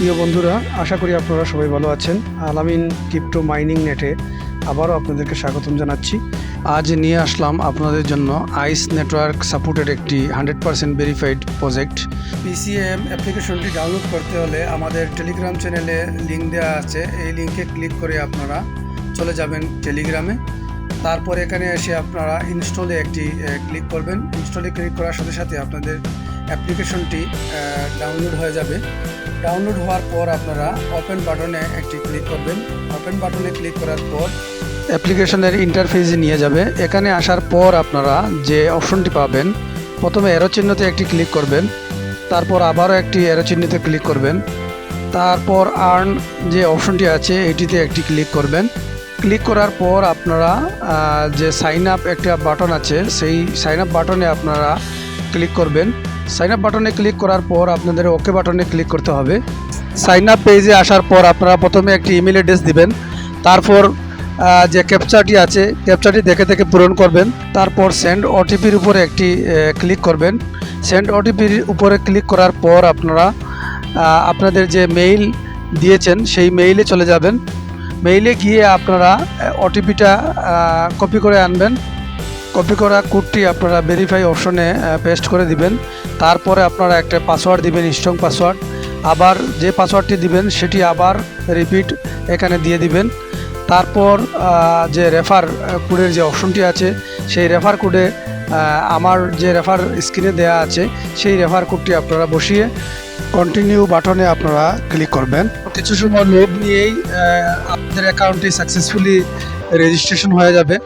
প্রিয় বন্ধুরা, আশা করি আপনারা সবাই ভালো আছেন। আলামিন ক্রিপ্টো মাইনিং নেটে আবারও আপনাদেরকে স্বাগতম জানাচ্ছি। আজ নিয়ে আসলাম আপনাদের জন্য আইস নেটওয়ার্ক সাপোর্টেড একটি hundred percent verified project. PCM অ্যাপ্লিকেশনটি ডাউনলোড করতে হলে আমাদের টেলিগ্রাম চ্যানেলে লিঙ্ক দেওয়া আছে। এই লিঙ্কে ক্লিক করে আপনারা চলে যাবেন টেলিগ্রামে। তারপর এখানে এসে আপনারা ইনস্টলে একটি ক্লিক করবেন। ইনস্টলে ক্লিক করার সাথে সাথে আপনাদের অ্যাপ্লিকেশনটি ডাউনলোড হয়ে যাবে। ডাউনলোড হওয়ার পর আপনারা ওপেন বাটনে একটি ক্লিক করবেন। ওপেন বাটনে ক্লিক করার পর অ্যাপ্লিকেশনের ইন্টারফেসে নিয়ে যাবে। এখানে আসার পর আপনারা যে অপশনটি পাবেন, প্রথমে এরো চিহ্নতে একটি ক্লিক করবেন, তারপর আবারও একটি এরো চিহ্নতে ক্লিক করবেন, তারপর আর্ন যে অপশনটি আছে, এটিতে একটি ক্লিক করবেন। ক্লিক করার পর আপনারা যে সাইন আপ একটা বাটন আছে, সেই সাইন আপ বাটনে আপনারা ক্লিক করবেন। সাইন আপ বাটনে ক্লিক করার পর আপনাদের ওকে বাটনে ক্লিক করতে হবে। সাইন আপ পেজে আসার পর আপনারা প্রথমে একটি ইমেল অ্যাড্রেস দিবেন। তারপর যে ক্যাপচারটি আছে ক্যাপচারটি দেখে দেখে পূরণ করবেন। তারপর সেন্ড ওটিপির উপরে একটি ক্লিক করবেন। সেন্ড ওটিপির উপরে ক্লিক করার পর আপনারা আপনাদের যে মেইল দিয়েছেন, সেই মেইলে চলে যাবেন। মেইলে গিয়ে আপনারা ওটিপিটা কপি করে আনবেন। কপি করা কোডটি আপনারা ভেরিফাই অপশনে পেস্ট করে দিবেন। তারপরে আপনারা একটা পাসওয়ার্ড দিবেন স্ট্রং পাসওয়ার্ড আবার যে পাসওয়ার্ডটি দিবেন, সেটি আবার রিপিট এখানে দিয়ে দিবেন। তারপর যে রেফার কোডের যে অপশনটি আছে, সেই রেফার কোডে আমার যে রেফার স্ক্রিনে দেয়া আছে, সেই রেফার কোডটি আপনারা বসিয়ে কন্টিনিউ বাটনে আপনারা ক্লিক করবেন। কিছু সময় লোড নিয়েই আপনাদের অ্যাকাউন্টটি সাকসেসফুলি রেজিস্ট্রেশন হয়ে যাবে।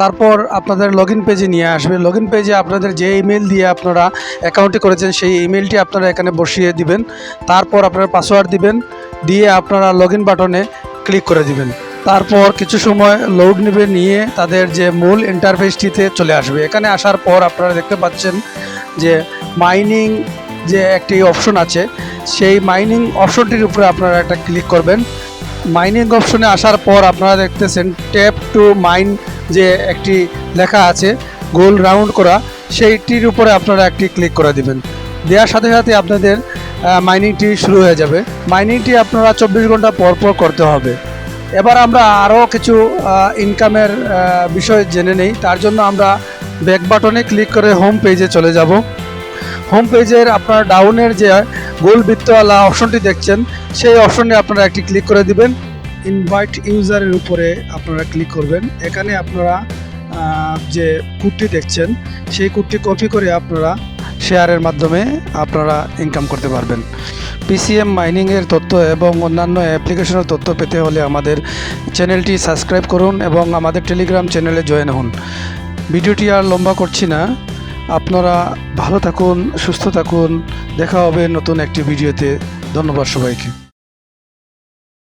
তারপর আপনাদের লগ ইন পেজে নিয়ে আসবে। লগ ইন পেজে আপনাদের যে ইমেল দিয়ে আপনারা অ্যাকাউন্টে করেছেন, সেই ইমেলটি আপনারা এখানে বসিয়ে দিবেন। তারপর আপনারা পাসওয়ার্ড দিবেন, দিয়ে আপনারা লগ ইন বাটনে ক্লিক করে দিবেন। তারপর কিছু সময় লোড নেবে, নিয়ে তাদের যে মূল ইন্টারফেসটিতে চলে আসবে। এখানে আসার পর আপনারা দেখতে পাচ্ছেন যে মাইনিং যে একটি অপশন আছে, সেই মাইনিং অপশনটির উপরে আপনারা একটা ক্লিক করবেন। মাইনিং অপশনে আসার পর আপনারা দেখতেছেন ট্যাপ টু মাইন যে একটি লেখা আছে, গোল রাউন্ড করা, সেইটির উপরে আপনারা একটি ক্লিক করে দিবেন। দেওয়ার সাথে সাথে আপনাদের মাইনিংটি শুরু হয়ে যাবে। মাইনিংটি আপনারা চব্বিশ ঘণ্টা পর পর করতে হবে। এবার আমরা আরও কিছু ইনকামের বিষয় জেনে নেই। তার জন্য আমরা ব্যাক বাটনে ক্লিক করে হোম পেজে চলে যাব। হোম পেজের আপনার ডাউনের যে গোল বৃত্তওয়ালা অপশনটি দেখছেন, সেই অপশনে আপনারা একটি ক্লিক করে দিবেন। ইনভাইট ইউজারের উপরে আপনারা ক্লিক করবেন। এখানে আপনারা যে কুটটি দেখছেন, সেই কুটটি কপি করে আপনারা শেয়ারের মাধ্যমে আপনারা ইনকাম করতে পারবেন। পিসিএম মাইনিংয়ের তথ্য এবং অন্যান্য অ্যাপ্লিকেশনের তথ্য পেতে হলে আমাদের চ্যানেলটি সাবস্ক্রাইব করুন এবং আমাদের টেলিগ্রাম চ্যানেলে জয়েন হন। ভিডিওটি আর লম্বা করছি না। আপনারা ভালো থাকুন, সুস্থ থাকুন। দেখা হবে নতুন একটি ভিডিওতে। ধন্যবাদ সবাইকে।